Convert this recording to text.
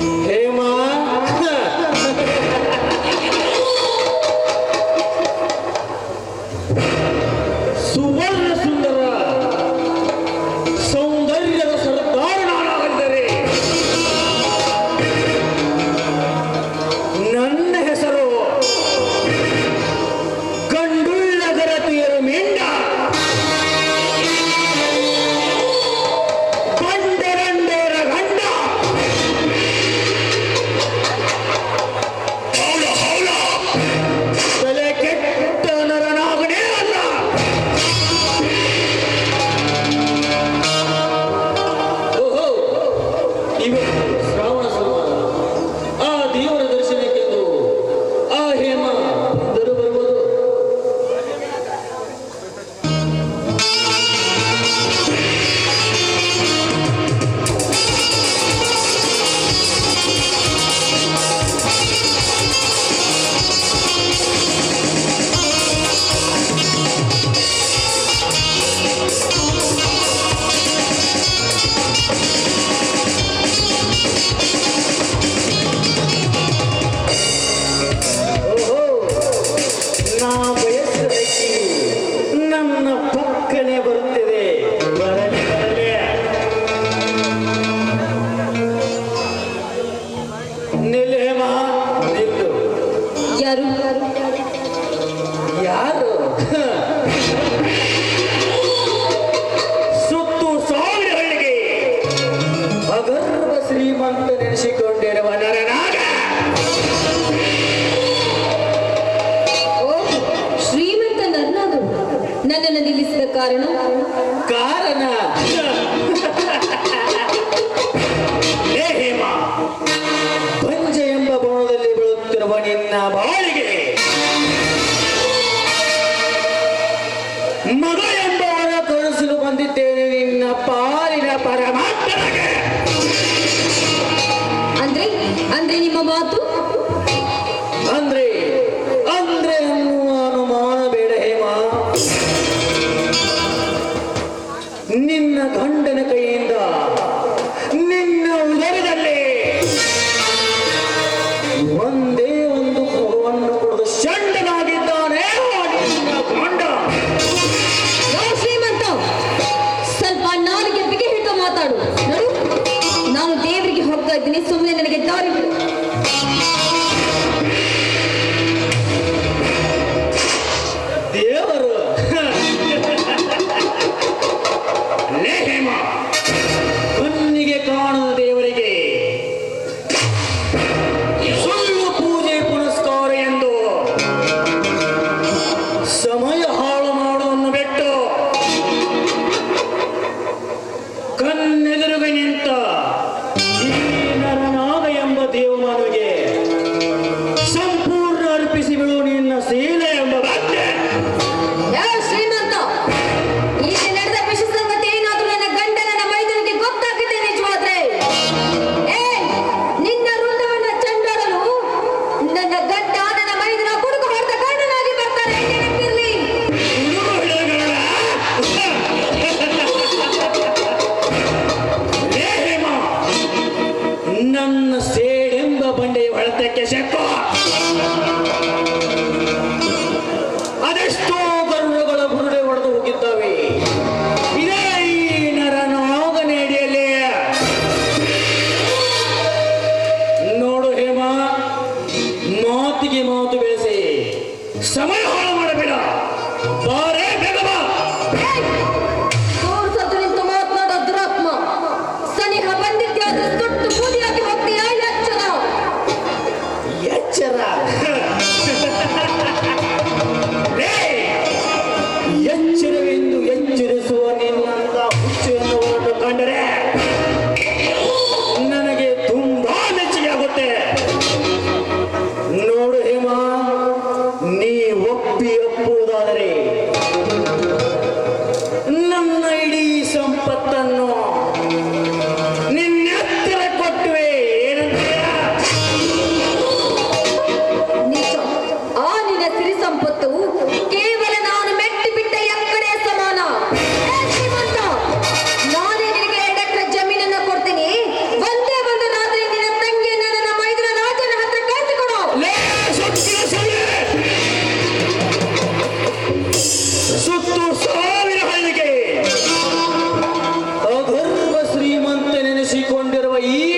Hey. ಪ್ರೇಮ ಯಾರು? ಯಾರು? ಸುತ್ತು ಸಾವಿರಗಳಿಗೆ ಅಗರ್ವ ಶ್ರೀಮಂತ ನೆನೆಸಿಕೊಂಡಿರುವ ನರನಾಗ? ಶ್ರೀಮಂತ ನರನಾಗ. ನನ್ನನ್ನು ನಿಲ್ಲಿಸಿದ ಕಾರಣ? ಕಾರಣ? ಪಾಲಿನ ಪರಮಾತ್ಮನಿಗೆ. ಅಂದ್ರೆ ಅಂದ್ರೆ ನಿಮ್ಮ ಮಾತು? ಅಂದ್ರೆ ಅಂದ್ರೆ ಅನ್ನುವ ಅನುಮಾನ ಬೇಡ ಹೇಮ. ನಿನ್ನ ಗಂಡ ಒಪ್ಪಿ ಒಪ್ಪುವುದ ಈ